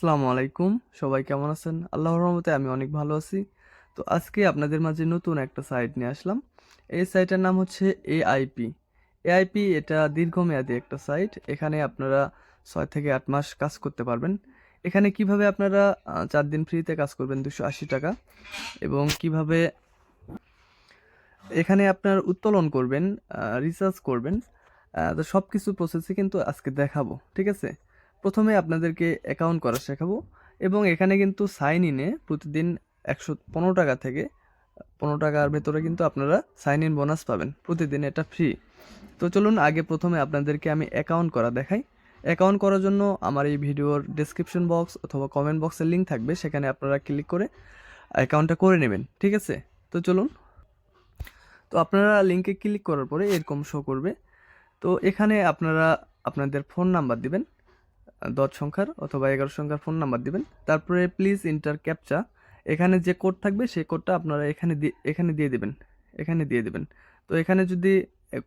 আসসালামু আলাইকুম। সবাই কেমন আছেন? আল্লাহর রহমতে আমি অনেক ভালো আছি। তো আজকে আপনাদের মাঝে নতুন একটা সাইট নিয়ে আসলাম। এই সাইটের নাম হচ্ছে এআইপি। এআইপি এটা দীর্ঘমেয়াদী একটা সাইট। এখানে আপনারা ছয় থেকে আট মাস কাজ করতে পারবেন। এখানে কীভাবে আপনারা চার দিন ফ্রিতে কাজ করবেন দুশো আশি টাকা এবং কীভাবে এখানে আপনার উত্তোলন করবেন রিসার্চ করবেন তো সব কিছু প্রসেসই কিন্তু আজকে দেখাবো। ঠিক আছে? প্রথমে আপনাদেরকে অ্যাকাউন্ট করা শেখাবো এবং এখানে কিন্তু সাইন ইনে প্রতিদিন একশো পনেরো টাকা থেকে পনেরো টাকার ভেতরে কিন্তু আপনারা সাইন ইন বোনাস পাবেন। প্রতিদিন এটা ফ্রি তো চলুন আগে প্রথমে আপনাদেরকে আমি অ্যাকাউন্ট করা দেখাই। অ্যাকাউন্ট করার জন্য আমার এই ভিডিওর ডেসক্রিপশন বক্স অথবা কমেন্ট বক্সের লিঙ্ক থাকবে, সেখানে আপনারা ক্লিক করে অ্যাকাউন্টটা করে নেবেন, ঠিক আছে? তো চলুন। তো আপনারা লিঙ্কে ক্লিক করার পরে এরকম শো করবে। তো এখানে আপনারা আপনাদের ফোন নাম্বার দিবেন। দশ সংখ্যার অথবা এগারো সংখ্যার ফোন নাম্বার দিবেন। তারপরে প্লিজ ইন্টার ক্যাপচা এখানে যে কোড থাকবে, সেই কোডটা আপনারা এখানে এখানে দিয়ে দেবেন। এখানে দিয়ে দেবেন। তো এখানে যদি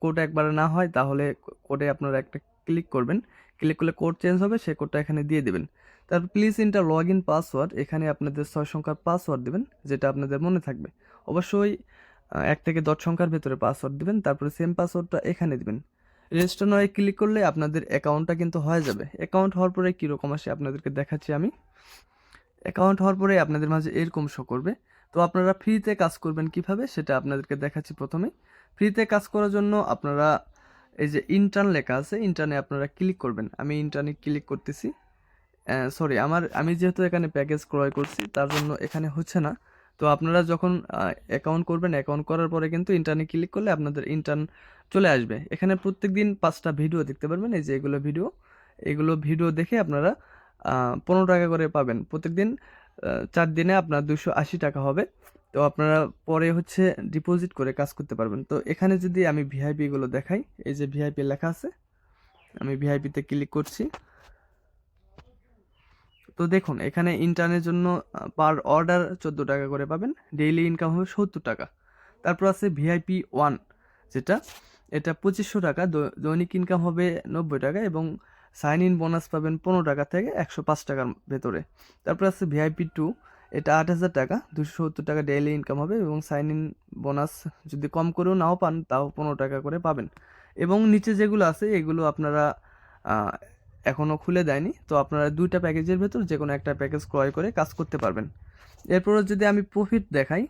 কোড একবার না হয়, তাহলে কোডে আপনারা একটা ক্লিক করবেন। ক্লিক করলে কোড চেঞ্জ হবে, সেই কোডটা এখানে দিয়ে দেবেন। তারপর please enter log in password এখানে আপনাদের ছয় সংখ্যার পাসওয়ার্ড দেবেন, যেটা আপনাদের মনে থাকবে। অবশ্যই এক থেকে দশ সংখ্যার ভেতরে পাসওয়ার্ড দেবেন। তারপরে সেম পাসওয়ার্ডটা এখানে দিবেন। রেজিস্টার নয় ক্লিক করলে আপনাদের অ্যাকাউন্টটা কিন্তু হয়ে যাবে। অ্যাকাউন্ট হওয়ার পরে কীরকম আসে আপনাদেরকে দেখাচ্ছি আমি। অ্যাকাউন্ট হওয়ার পরে আপনাদের মাঝে এরকম শো করবে। তো আপনারা ফ্রিতে কাজ করবেন কীভাবে সেটা আপনাদেরকে দেখাচ্ছি প্রথমে। ফ্রিতে কাজ করার জন্য আপনারা এই যে ইন্টার্ন লেখা আছে ইন্টার্নে আপনারা ক্লিক করবেন। আমি ইন্টার্নে ক্লিক করতেছি। সরি আমার, আমি যেহেতু এখানে প্যাকেজ ক্রয় করছি, তার জন্য এখানে হচ্ছে না। তো আপনারা যখন অ্যাকাউন্ট করবেন অ্যাকাউন্ট করার পরে কিন্তু ইন্টার্নে ক্লিক করলে আপনাদের ইন্টার্ন চলে আসবে। এখানে প্রত্যেক দিন পাঁচটা ভিডিও দেখতে পারবেন এই যে এগুলো ভিডিও এগুলো ভিডিও দেখে আপনারা পনেরো টাকা করে পাবেন। প্রত্যেকদিন আহ, চার দিনে আপনার দুশো আশি টাকা হবে। তো আপনারা পরে হচ্ছে ডিপোজিট করে কাজ করতে পারবেন। তো এখানে যদি আমি ভিআইপি গুলো দেখাই এই যে ভিআইপি লেখা আছে আমি ভিআইপিতে ক্লিক করছি। তো দেখুন, এখানে ইন্টার্নের জন্য পার অর্ডার চোদ্দ টাকা করে পাবেন ডেইলি ইনকাম হবে সত্তর টাকা। তারপর আছে ভিআইপি ওয়ান যেটা, এটা পঁচিশশো টাকা দৈনিক ইনকাম হবে নব্বই টাকা এবং সাইন ইন বোনাস পাবেন পনেরো টাকা থেকে একশো পাঁচ টাকার ভেতরে। তারপর আছে ভিআইপি টু এটা আট হাজার টাকা, দুশো সত্তর টাকা ডেইলি ইনকাম হবে এবং সাইন ইন বোনাস যদি কম করেও নাও পান, তাও পনেরো টাকা করে পাবেন। এবং নিচে যেগুলো আছে, এগুলো আপনারা এখনও খুলে দেয়নি। তো আপনারা দুইটা প্যাকেজের ভেতর যে কোনো একটা প্যাকেজ ক্রয় করে কাজ করতে পারবেন। এরপরও যদি আমি প্রফিট দেখাই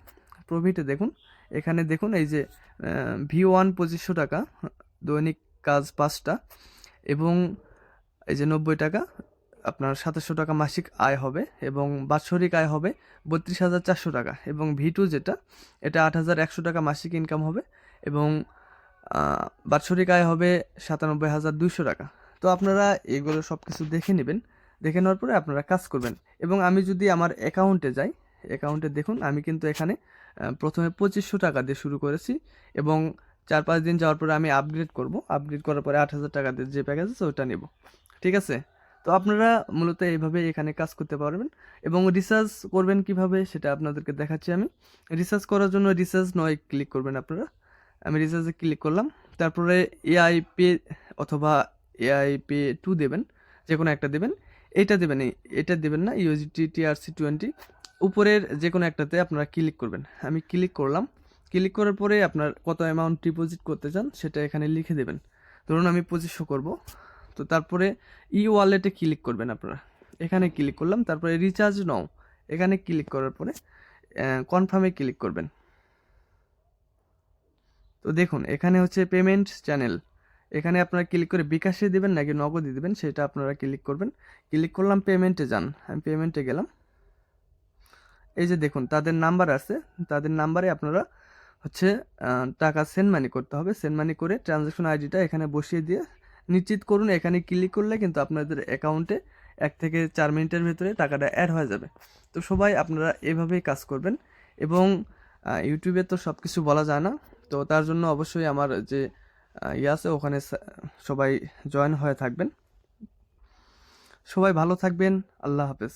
প্রফিটে দেখুন, এখানে দেখুন এই যে ভি ওয়ান পঁচিশশো টাকা, দৈনিক কাজ পাঁচটা এবং এই যে নব্বই টাকা, আপনার সাতাশশো টাকা মাসিক আয় হবে এবং বাৎসরিক আয় হবে বত্রিশ হাজার চারশো টাকা এবং ভি টু যেটা, এটা আট হাজার একশো টাকা মাসিক ইনকাম হবে এবং বাৎসরিক আয় হবে সাতানব্বই হাজার দুশো টাকা। তো আপনারা এগুলো সব কিছু দেখে নেবেন। দেখে নেওয়ার পরে আপনারা কাজ করবেন। এবং আমি যদি আমার অ্যাকাউন্টে যাই অ্যাকাউন্টে দেখুন, আমি কিন্তু এখানে প্রথমে পঁচিশশো টাকা দিয়ে শুরু করেছি এবং চার পাঁচ দিন যাওয়ার পরে আমি আপগ্রেড করব। আপগ্রেড করার পরে আট হাজার টাকা দিয়ে যে প্যাকেজ আছে ওটা নেব। ঠিক আছে? তো আপনারা মূলত এইভাবে এখানে কাজ করতে পারবেন এবং রিসার্চ করবেন কীভাবে সেটা আপনাদেরকে দেখাচ্ছি আমি। রিসার্চ করার জন্য রিসার্চ নয় ক্লিক করবেন আপনারা। আমি রিসার্চে ক্লিক করলাম। তারপরে এআই পে অথবা এআই পে টু দেবেন যে কোনো একটা দেবেন। এইটা দেবেন এটা দেবেন না ইউজিটি টিআরসি টোয়েন্টি উপরের যে কোনো একটাতে আপনারা ক্লিক করবেন। আমি ক্লিক করলাম। ক্লিক করার পরে আপনার কত অ্যামাউন্ট ডিপোজিট করতে চান, সেটা এখানে লিখে দেবেন। ধরুন আমি পঁচিশশো করব। তো তারপরে ই ওয়ালেটে ক্লিক করবেন আপনারা। এখানে ক্লিক করলাম, তারপরে রিচার্জ নাও এখানে ক্লিক করার পরে কনফার্মে ক্লিক করবেন। তো দেখুন, এখানে হচ্ছে পেমেন্ট চ্যানেল এখানে আপনারা ক্লিক করে বিকাশে দেবেন নাকি নগদে দেবেন, সেটা আপনারা ক্লিক করবেন। ক্লিক করলাম পেমেন্টে যান। আমি পেমেন্টে গেলাম। এই যে দেখুন, তাদের নাম্বার আছে। তাদের নাম্বারে আপনারা হচ্ছে টাকা সেন্ড মানি করতে হবে। সেন্ড মানি করে ট্রানজ্যাকশন আইডিটা এখানে বসিয়ে দিয়ে নিশ্চিত করুন, এখানে ক্লিক করলে কিন্তু আপনাদের অ্যাকাউন্টে এক থেকে চার মিনিটের ভেতরে টাকাটা অ্যাড হয়ে যাবে। তো সবাই আপনারা এভাবেই কাজ করবেন। এবং ইউটিউবে তো সব কিছু বলা যায় না। তো তার জন্য অবশ্যই আমার যে ইয়ে আছে ওখানে সবাই জয়েন হয়ে থাকবেন। সবাই ভালো থাকবেন আল্লাহ হাফেজ।